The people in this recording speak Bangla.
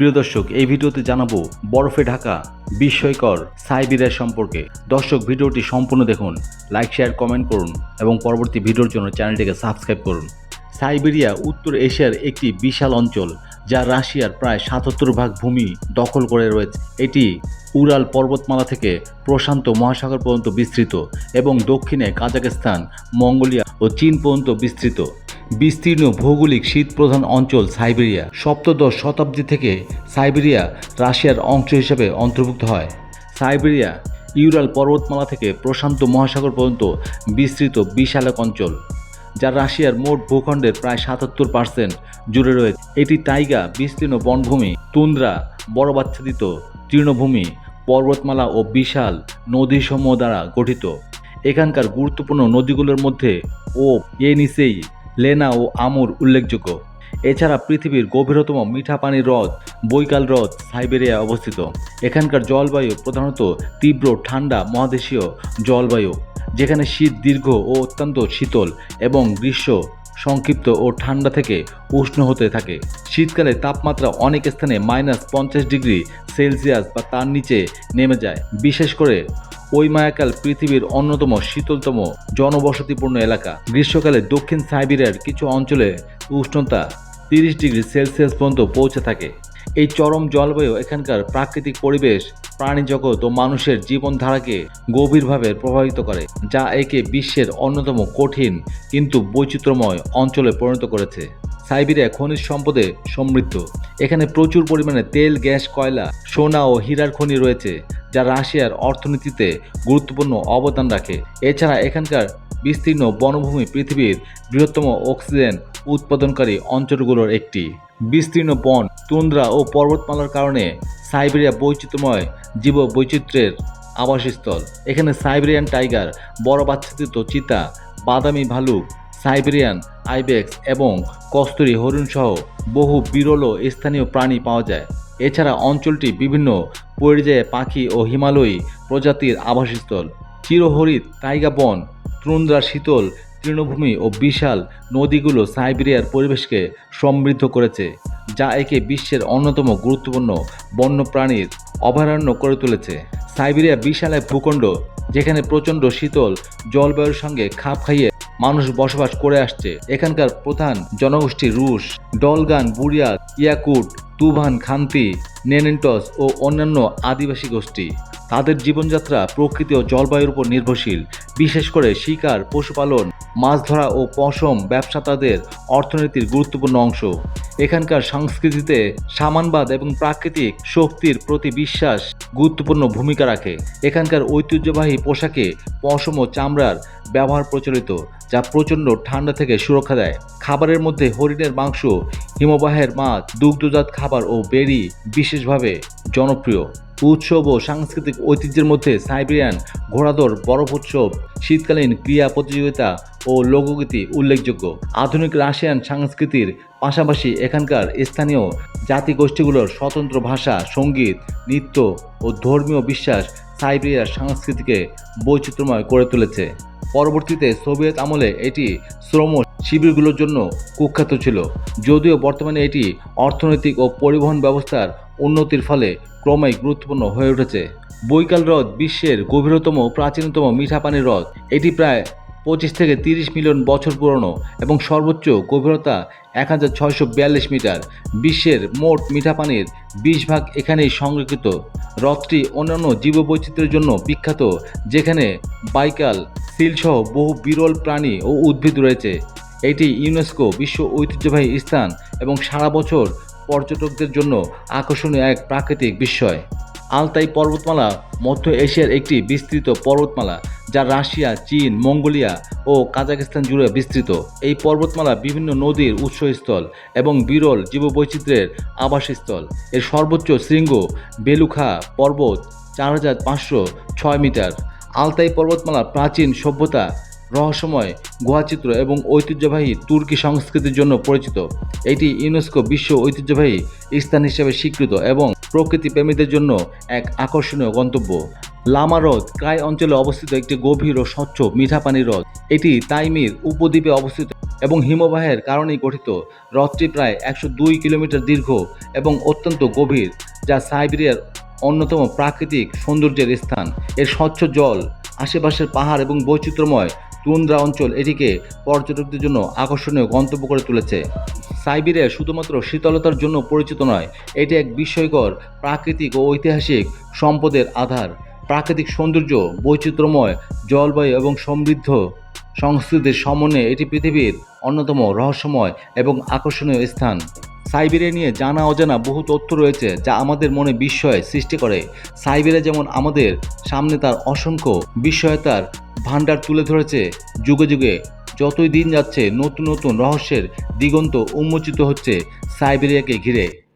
প্রিয় দর্শক, এই ভিডিওতে জানাব বরফে ঢাকা, বিস্ময়কর সাইবেরিয়া সম্পর্কে। দর্শক, ভিডিওটি সম্পূর্ণ দেখুন, লাইক, শেয়ার, কমেন্ট করুন এবং পরবর্তী ভিডিওর জন্য চ্যানেলটিকে সাবস্ক্রাইব করুন। সাইবেরিয়া, উত্তর এশিয়ার একটি বিশাল অঞ্চল, যা রাশিয়ার প্রায় সাতাত্তর ভাগ ভূমি দখল করে রয়েছে। এটি উরাল পর্বতমালা থেকে প্রশান্ত মহাসাগর পর্যন্ত বিস্তৃত এবং দক্ষিণে কাজাকিস্তান মঙ্গোলিয়া ও চীন পর্যন্ত বিস্তৃত। বিস্তীর্ণ ভৌগোলিক শীত প্রধান অঞ্চল সাইবেরিয়া। সপ্তদশ শতাব্দী থেকে সাইবেরিয়া রাশিয়ার অংশ হিসেবে অন্তর্ভুক্ত হয়। সাইবেরিয়া ইউরাল পর্বতমালা থেকে প্রশান্ত মহাসাগর পর্যন্ত বিস্তৃত বিশাল এক অঞ্চল, যা রাশিয়ার মোট ভূখণ্ডের প্রায় সাতাত্তর পার্সেন্ট জুড়ে রয়েছে। এটি টাইগা বিস্তীর্ণ বনভূমি, তুন্দ্রা বরবাচ্ছাদিত তৃণভূমি, পর্বতমালা ও বিশাল নদীসমূহ দ্বারা গঠিত। এখানকার গুরুত্বপূর্ণ নদীগুলোর মধ্যে ও ইয়েনিসেই লেনা ও আমুর উল্লেখযোগ্য। এছাড়া পৃথিবীর গভীরতম মিঠা পানির হ্রদ, বৈকাল হ্রদ, সাইবেরিয়ায় অবস্থিত। এখানকার জলবায়ু প্রধানত তীব্র, ঠান্ডা, মহাদেশীয় জলবায়ু, যেখানে শীত দীর্ঘ ও অত্যন্ত শীতল এবং গ্রীষ্ম সংক্ষিপ্ত ও ঠান্ডা থেকে উষ্ণ হতে থাকে। শীতকালে তাপমাত্রা অনেক স্থানে মাইনাস পঞ্চাশ ডিগ্রি সেলসিয়াস বা তার নিচে নেমে যায়। বিশেষ করে ওই মায়াকাল পৃথিবীর অন্যতম শীতলতম, জনবসতিপূর্ণ এলাকা। গ্রীষ্মকালে দক্ষিণ সাইবেরিয়ার কিছু অঞ্চলে উষ্ণতা তিরিশ ডিগ্রি সেলসিয়াস পর্যন্ত পৌঁছে থাকে। এই চরম জলবায়ু এখানকার প্রাকৃতিক পরিবেশ, প্রাণী জগৎ ও মানুষের জীবনধারাকে গভীরভাবে প্রভাবিত করে, যা একে বিশ্বের অন্যতম কঠিন কিন্তু বৈচিত্র্যময় অঞ্চলে পরিণত করেছে। সাইবেরিয়া খনিজ সম্পদে সমৃদ্ধ। এখানে প্রচুর পরিমাণে তেল, গ্যাস, কয়লা, সোনা ও হীরার খনি রয়েছে। যা রাশিয়ার অর্থনীতিতে গুরুত্বপূর্ণ অবদান রাখে। এছাড়া এখানকার বিস্তীর্ণ বনভূমি পৃথিবীর বৃহত্তম অক্সিজেন উৎপাদনকারী অঞ্চলগুলোর একটি। বিস্তীর্ণ বন তুন্দ্রা ও পর্বতমালার কারণে সাইবেরিয়া বৈচিত্র্যময় জীব বৈচিত্র্যের আবাসস্থল। এখানে সাইবেরিয়ান টাইগার, বড় বাচ্চাদিত চিতা, বাদামি ভালুক, সাইবেরিয়ান আইবেক্স এবং কস্তুরী হরিণ সহ বহু বিরল স্থানীয় প্রাণী পাওয়া যায়। এছাড়া অঞ্চলটি বিভিন্ন পর্যায়ে পাখি ও হিমালয়ী প্রজাতির আবাসস্থল। চিরহরিত টাইগা বন তুন্দ্রা শীতল, তৃণভূমি ও বিশাল নদীগুলো সাইবেরিয়ার পরিবেশকে সমৃদ্ধ করেছে, যা একে বিশ্বের অন্যতম গুরুত্বপূর্ণ বন্যপ্রাণীর অভয়ারণ্য করে তুলেছে। সাইবেরিয়া বিশাল এক ভূখণ্ড, যেখানে প্রচণ্ড শীতল জলবায়ুর সঙ্গে খাপ খাইয়ে মানুষ বসবাস করে আসছে। এখানকার প্রধান জনগোষ্ঠী রুশ, ডলগান বুড়িয়া ইয়াকুট তুভান, খান্তি, নেনেন্টস ও অন্যান্য আদিবাসী গোষ্ঠী। তাদের জীবনযাত্রা প্রকৃতি ও জলবায়ুর উপর নির্ভরশীল। বিশেষ করে শিকার, পশুপালন, মাছ ধরা ও পশম ব্যবসা তাদের অর্থনীতির গুরুত্বপূর্ণ অংশ। এখানকার সংস্কৃতিতে সামানবাদ এবং প্রাকৃতিক শক্তির প্রতি বিশ্বাস গুরুত্বপূর্ণ ভূমিকা রাখে। এখানকার ঐতিহ্যবাহী পোশাকে পশম ও চামড়ার ব্যবহার প্রচলিত, যা প্রচণ্ড ঠান্ডা থেকে সুরক্ষা দেয়। খাবারের মধ্যে হরিণের মাংস, হিমবাহের মাছ, দুগ্ধজাত খাবার ও বেরি বিশেষভাবে জনপ্রিয়। উৎসব ও সাংস্কৃতিক ঐতিহ্যের মধ্যে সাইবেরিয়ান ঘোড়াদৌড়, বরফ উৎসব, শীতকালীন ক্রীড়া প্রতিযোগিতা ও লোকগীতি উল্লেখযোগ্য। আধুনিক রাশিয়ান সংস্কৃতির পাশাপাশি এখানকার স্থানীয় জাতিগোষ্ঠীগুলোর স্বতন্ত্র ভাষা, সংগীত, নৃত্য ও ধর্মীয় বিশ্বাস সাইবেরিয়ার সংস্কৃতিকে বৈচিত্র্যময় করে তুলেছে। পরবর্তীতে সোভিয়েত আমলে এটি শ্রম শিবিরগুলোর জন্য কুখ্যাত ছিল, যদিও বর্তমানে এটি অর্থনৈতিক ও পরিবহন ব্যবস্থার উন্নতির ফলে ক্রমেই গুরুত্বপূর্ণ হয়ে উঠেছে। বৈকাল হ্রদ বিশ্বের গভীরতম প্রাচীনতম মিঠা পানির হ্রদ। এটি প্রায় পঁচিশ থেকে তিরিশ মিলিয়ন বছর পুরনো এবং সর্বোচ্চ গভীরতা এক হাজার ছয়শো বিয়াল্লিশ মিটার। বিশ্বের মোট মিঠা পানির বিশ ভাগ এখানেই সংরক্ষিত। হ্রদটি অন্যান্য জীববৈচিত্র্যের জন্য বিখ্যাত, যেখানে বাইকাল, সিলসহ বহু বিরল প্রাণী ও উদ্ভিদ রয়েছে। এটি ইউনেস্কো বিশ্ব ঐতিহ্যবাহী স্থান এবং সারা বছর পর্যটকদের জন্য আকর্ষণীয় এক প্রাকৃতিক বিস্ময়। আলতাই পর্বতমালা, মধ্য এশিয়ার একটি বিস্তৃত পর্বতমালা, যা রাশিয়া, চীন, মঙ্গোলিয়া ও কাজাকিস্তান জুড়ে বিস্তৃত। এই পর্বতমালা বিভিন্ন নদীর উৎসস্থল এবং বিরল জীববৈচিত্র্যের আবাসস্থল। এর সর্বোচ্চ শৃঙ্গ বেলুখা পর্বত চার হাজার পাঁচশো ছয় মিটার। আলতাই পর্বতমালা প্রাচীন সভ্যতা রহস্যময়, গুহাচিত্র এবং ঐতিহ্যবাহী তুর্কি সংস্কৃতির জন্য পরিচিত। এটি ইউনেস্কো বিশ্ব ঐতিহ্যবাহী স্থান হিসেবে স্বীকৃত এবং প্রকৃতি প্রেমীদের জন্য এক আকর্ষণীয় গন্তব্য। লামা হ্রদ ক্রাই অঞ্চলে অবস্থিত একটি গভীর ও স্বচ্ছ মিঠা পানির হ্রদ। এটি তাইমির উপদ্বীপে অবস্থিত এবং হিমবাহের কারণেই গঠিত। হ্রদটি প্রায় একশো দুই কিলোমিটার দীর্ঘ এবং অত্যন্ত গভীর, যা সাইবেরিয়ার অন্যতম প্রাকৃতিক সৌন্দর্যের স্থান। এর স্বচ্ছ জল, আশেপাশের পাহাড় এবং বৈচিত্র্যময় তুন্দ্রা অঞ্চল এটিকে পর্যটকদের জন্য আকর্ষণীয় গন্তব্য করে তুলেছে। সাইবেরিয়া শুধুমাত্র শীতলতার জন্য পরিচিত নয়, এটি এক বিস্ময়কর প্রাকৃতিক ও ঐতিহাসিক সম্পদের আধার। প্রাকৃতিক সৌন্দর্য, বৈচিত্র্যময় জলবায়ু এবং সমৃদ্ধ সংস্কৃতির সমন্বয়ে এটি পৃথিবীর অন্যতম রহস্যময় এবং আকর্ষণীয় স্থান। সাইবেরিয়া নিয়ে জানা অজানা বহু তথ্য রয়েছে যা আমাদের মনে বিস্ময় সৃষ্টি করে। সাইবেরিয়া যেমন আমাদের সামনে তার অসংখ্য বিস্ময়তার ভাণ্ডার তুলে ধরেছে। যুগে যুগে যতই দিন যাচ্ছে, নতুন নতুন রহস্যের দিগন্ত উন্মোচিত হচ্ছে সাইবেরিয়াকে ঘিরে।